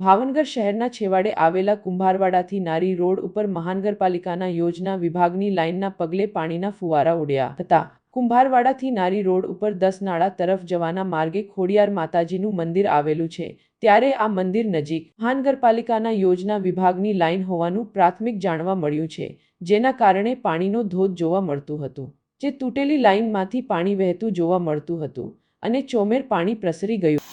ભાવનગર શહેરના છેવાડે આવેલા કુંભારવાડાથી નારી રોડ ઉપર મહાનગરપાલિકાના યોજના વિભાગની લાઇનના પગલે પાણીના ફુવારા ઉડ્યા હતા. કુંભારવાડાથી નારી રોડ ઉપર દસ નાળા તરફ જવાના માર્ગે ખોડિયાર માતાજીનું મંદિર આવેલું છે. ત્યારે આ મંદિર નજીક મહાનગરપાલિકાના યોજના વિભાગની લાઇન હોવાનું પ્રાથમિક જાણવા મળ્યું છે, જેના કારણે પાણીનો ધોધ જોવા મળતું હતું, જે તૂટેલી લાઇનમાંથી પાણી વહેતું જોવા મળતું હતું અને ચોમેર પાણી પ્રસરી ગયું